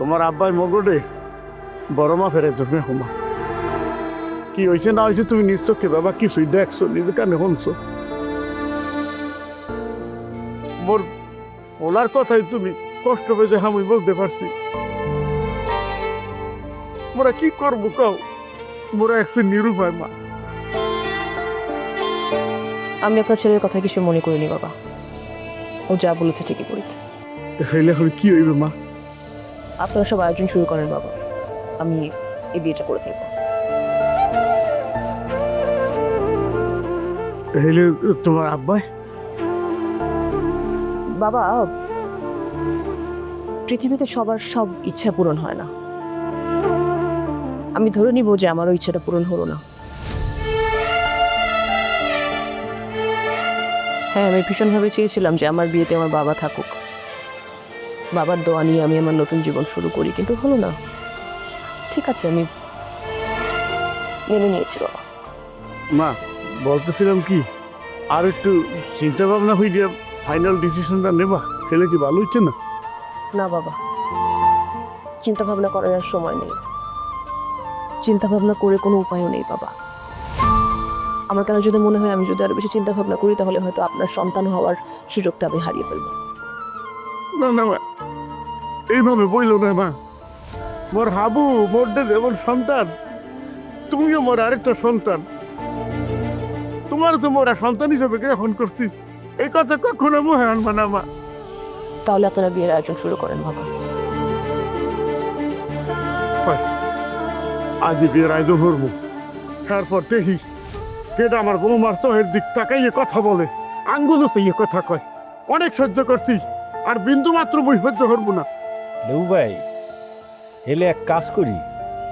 তোমার আব্বাই মগডে বড় মা ফেরে তুমি হোমা। কি হয়েছে না হয়েছে তুমি নিশ্চয়কে বাবা কিছুই দেখছ নিজে কানে শুনছো। মোর ওনার কথাই তুমি কষ্ট পেয়েছে আমি বলতে পারছি। মোরা কি করব কাও? মোরা একসে নিরুপায় মা। আমি আপনার ছেলের কথা কিছু মনে করিনি বাবা। ও যা বলেছে ঠিকই বলেছে। হইলে এখন কি হইবে মা? আপনারা সব আয়োজন শুরু করেন বাবা। আমি এই বিয়েটা করে ফেলব। হইলে তোমার আব্বাই? বাবা পৃথিবীতে সবার সব ইচ্ছা পূরণ হয় না। আমি ধরে নিব যে আমারও ইচ্ছাটা পূরণ হলো না। হ্যাঁ আমি ভীষণভাবে চেয়েছিলাম যে আমার বিয়েতে আমার বাবা থাকুক। বাবার দোয়া নিয়ে আমি আমার নতুন জীবন শুরু করি কিন্তু হলো না। ঠিক আছে আমি মেনে নিয়েছি বাবা। মা বলতেছিলাম কি আর একটু চিন্তা ভাবনা হয়ে ফাইনাল ডিসিশনটা নেবা। খেলে কি ভালো হচ্ছে না? না বাবা। চিন্তা ভাবনা করার আর সময় নেই। চিন্তা ভাবনা করে কোনো উপায়ও নেই বাবা। আমার কেন যদি মনে হয় আমি যদি আরও বেশি চিন্তা ভাবনা করি তাহলে হয়তো আপনার সন্তান হওয়ার সুযোগটা আমি হারিয়ে ফেলব। না না মা। এইভাবে বইল না মা। মোর হাবু মোর দে যেমন সন্তান তুমিও মোর আরেকটা সন্তান। তোমার তো মোরা সন্তান হিসেবে গ্রহণ করছি। এই কথা কখনো মুহে আনবা না মা। তাহলে আপনারা বিয়ের আয়োজন শুরু করেন বাবা। আজ বিয়ের আয়োজন করব। তারপর দেখি কেটা আমার বৌমার চোহের দিক তাকাইয়ে কথা বলে আঙ্গুলও সেই কথা কয়। অনেক সহ্য করছি। আর বিন্দু মাত্র মুই সহ্য করব না। লেবু ভাই হেলে এক কাজ করি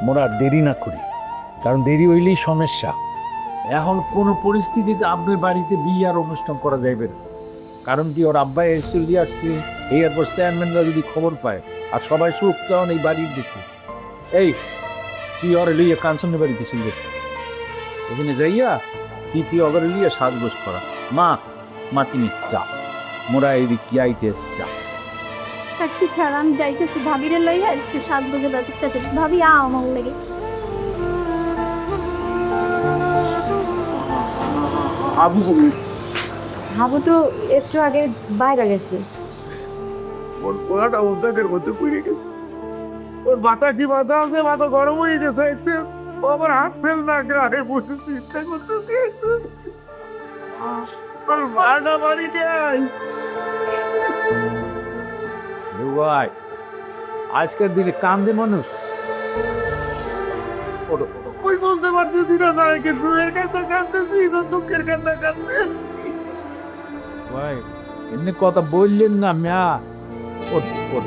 মোরা আর দেরি না করি কারণ দেরি হইলেই সমস্যা। এখন কোনো পরিস্থিতিতে আপনার বাড়িতে বিয়ে আর অনুষ্ঠান করা যাইবে না। কারণ কি ওর আব্বাই এসে দিয়ে আসছে এই এরপর চেয়ারম্যানরা যদি খবর পায় আর সবাই সুখ তখন এই বাড়ির দিকে। এই তুই ওর লইয়া কাঞ্চনের বাড়িতে শুনবে ওখানে যাইয়া তিথি অগরে লিয়া সাজগোজ করা। মা মা তিনি যা মোরা এই দিক কি আইতেস যা আচ্ছা স্যার আমি যাইতেছি। ভাবিরে লইয়া একটু সাত বজে ব্যবস্থা করি। ভাবি আ আমার লাগে। আবু হাবু তো একটু আগে বাইরে গেছে। ওর পোড়াটা উদ্যোগের মধ্যে পড়ে গেছে। ওর মাথা কি মাথা আছে? মাথা গরম হয়ে গেছে ও আবার হাত ফেল না গায়ে বসে চিন্তা করতেছি ওর মাটা বাড়িতে আয় ভাই। আজকের দিনে কান্দে মানুষ। ওই বুঝতে পারতেছি দিনা তাদেরকে সুখের কান্দা কাঁদতেছি না দুঃখের কান্দা কাঁদতে ভাই এমনি কথা বললেন না ম্যা। ওর ওর